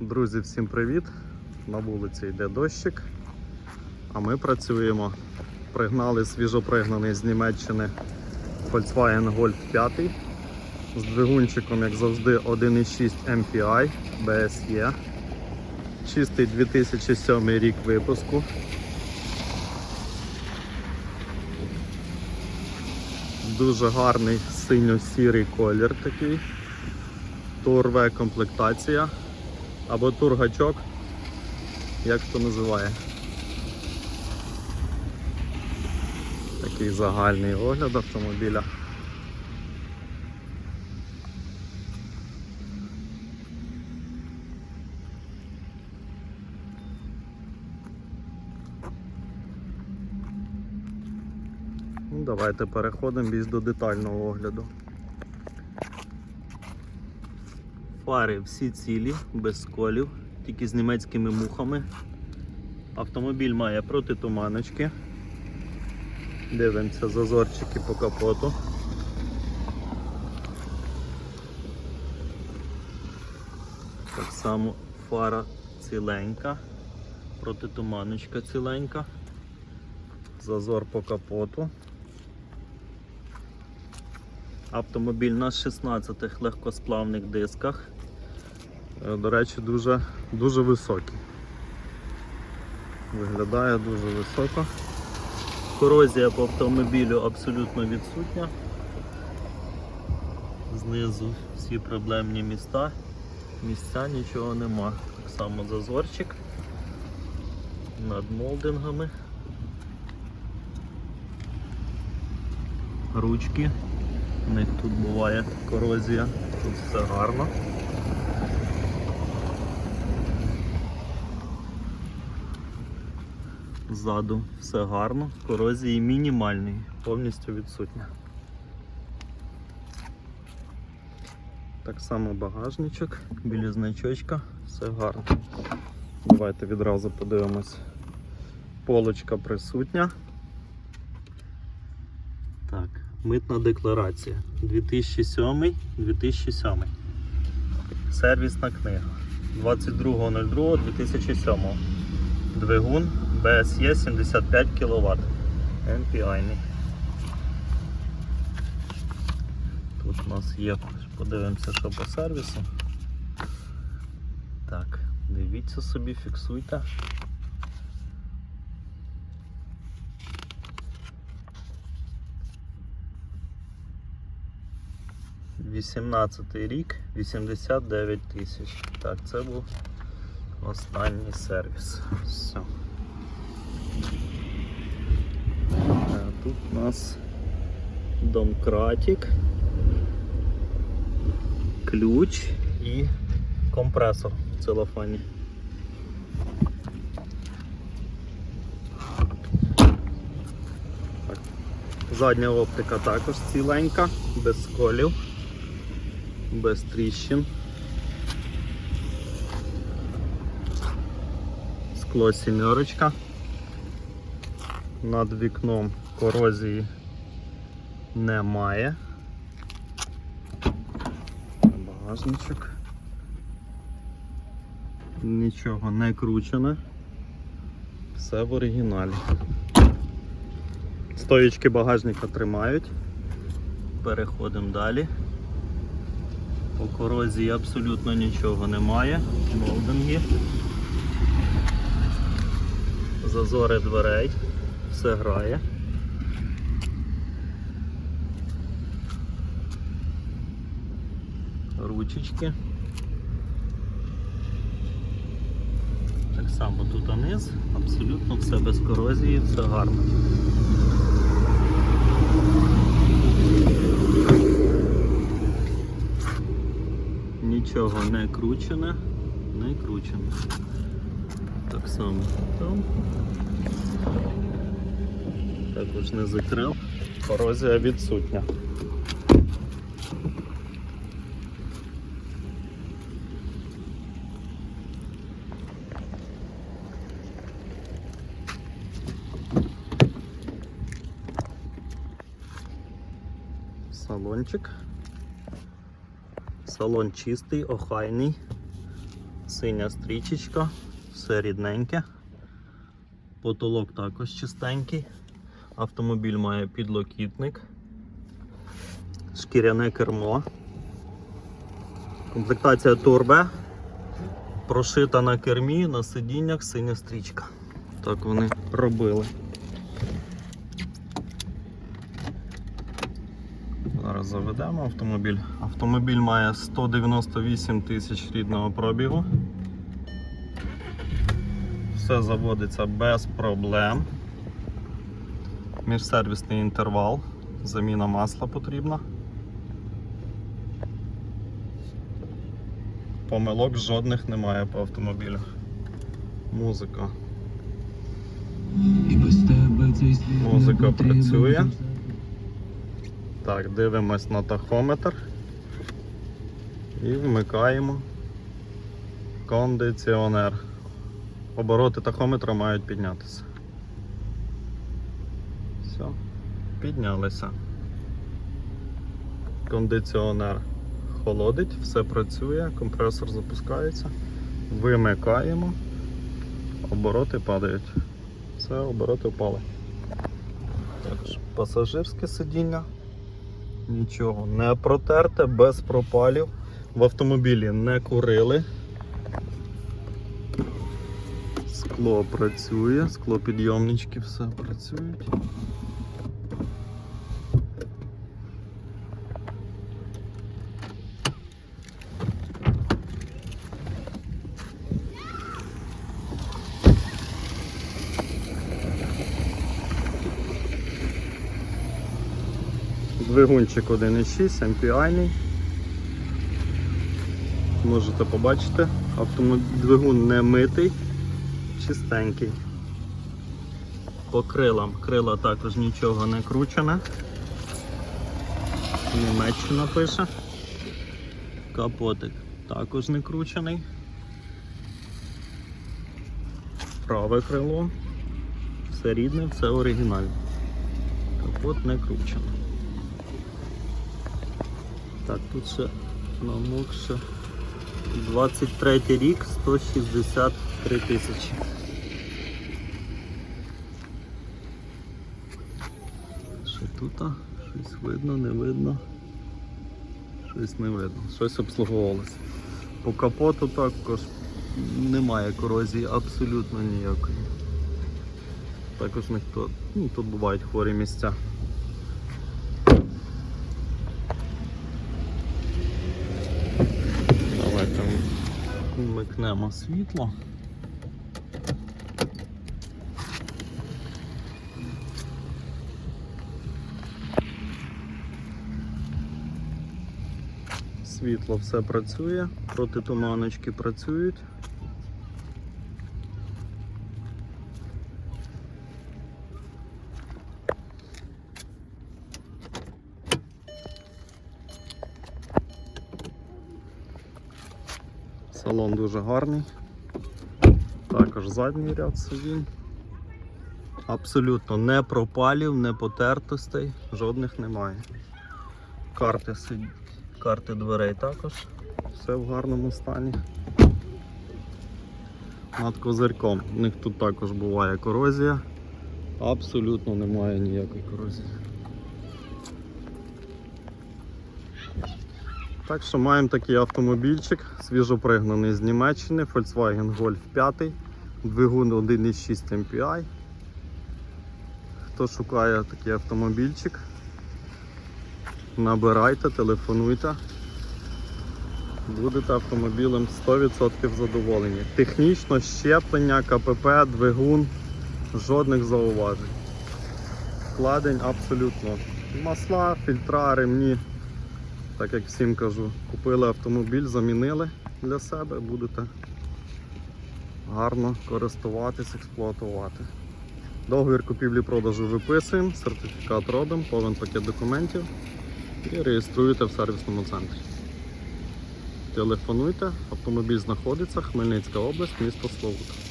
Друзі, всім привіт! На вулиці йде дощик, а ми працюємо. Пригнали свіжопригнаний з Німеччини Volkswagen Golf 5 з двигунчиком, як завжди, 1.6 MPI BSE. Чистий 2007 рік випуску. Дуже гарний синьо-сірий колір такий. Турве комплектація або тургачок, як хто називає. Такий загальний огляд автомобіля. Ну, давайте переходимо більш до детального огляду. Фари всі цілі, без сколів, тільки з німецькими мухами. Автомобіль має протитуманочки. Дивимося зазорчики по капоту. Так само фара ціленька, протитуманочка ціленька, зазор по капоту. Автомобіль на 16 легкосплавних дисках. Е, До речі, дуже, дуже високий. Виглядає дуже високо. Корозія по автомобілю абсолютно відсутня. Знизу всі проблемні міста. Місця нічого нема. Так само зазорчик над молдингами. Ручки. У них тут буває корозія, тут все гарно. Ззаду все гарно, корозії мінімальної, повністю відсутня. Так само багажничок, біля значочка, все гарно. Давайте відразу подивимось. Полочка присутня. Так, митна декларація 2007-2007. Сервісна книга 22.02.2007. Двигун BSE 75 кВт. MPI. Тут у нас є, подивимося, що по сервісу. Так, дивіться собі, фіксуйте. Вісімнадцятий рік, 89 тисяч. Так, це був останній сервіс. Все. А тут у нас домкратик, ключ і компресор в целофані. Задня оптика також ціленька, без сколів, без тріщин. Скло сімерочка. Над вікном корозії немає. Багажничок. Нічого не кручене. Все в оригіналі. Стоїчки багажника тримають. Переходимо далі. По корозії абсолютно нічого немає. Молдинги. Зазори дверей. Все грає. Ручечки. Так само тут низ, абсолютно все без корозії, все гарно. Нічого не кручене, не кручене. Так само там. Також не закрив. Корозія відсутня. Салончик. Салон чистий, охайний. Синя стрічечка, все рідненьке. Потолок також чистенький. Автомобіль має підлокітник, шкіряне кермо. Комплектація турбе. Прошита на кермі, на сидіннях синя стрічка. Так вони робили. Зараз заведемо автомобіль. Автомобіль має 198 тисяч рідного пробігу. Все заводиться без проблем. Міжсервісний інтервал, заміна масла потрібна. Помилок жодних немає по автомобілю. Музика. Музика працює. Так, дивимось на тахометр і вмикаємо кондиціонер. Обороти тахометра мають піднятися. Все, піднялися. Кондиціонер холодить, все працює, компресор запускається. Вимикаємо, обороти падають. Все, обороти впали. Також пасажирське сидіння. Нічого не протерте, без пропалів. В автомобілі не курили. Скло працює, склопідйомнички все працюють. Двигунчик 1.6 MPI. Можете побачити, автомобіль двигун не митий, чистенький. По крилам. Крила також нічого не кручене. Німеччина пише. Капотик також не кручений. Праве крило. Все рідне, все оригінальне. Капот не кручений. Так, тут ще намокше. 23 рік, 163 тисячі. Що тут? Щось видно, не видно. Щось не видно. Щось обслуговувалося. По капоту також немає корозії абсолютно ніякої. Також ніхто. Ну, тут бувають хворі місця. Давайте вмикнемо світло. Світло все працює, протитуманочки працюють. Салон дуже гарний. Також задній ряд сидінь. Абсолютно не пропалів, не потертостей, жодних немає. Карти сидять, карти дверей також. Все в гарному стані. Над козирком. У них тут також буває корозія. Абсолютно немає ніякої корозії. Так що маємо такий автомобільчик, свіжопригнаний з Німеччини, Volkswagen Golf 5, двигун 1.6 MPI. Хто шукає такий автомобільчик, набирайте, телефонуйте. Будете автомобілем 100% задоволені. Технічно щеплення, КПП, двигун, жодних зауважень. Вкладень абсолютно. Масла, фільтра, ремні. Так як всім кажу, купили автомобіль, замінили для себе, будете гарно користуватись, експлуатувати. Договір купівлі-продажу виписуємо, сертифікат робимо, повен пакет документів і реєструєте в сервісному центрі. Телефонуйте, автомобіль знаходиться, Хмельницька область, місто Славут.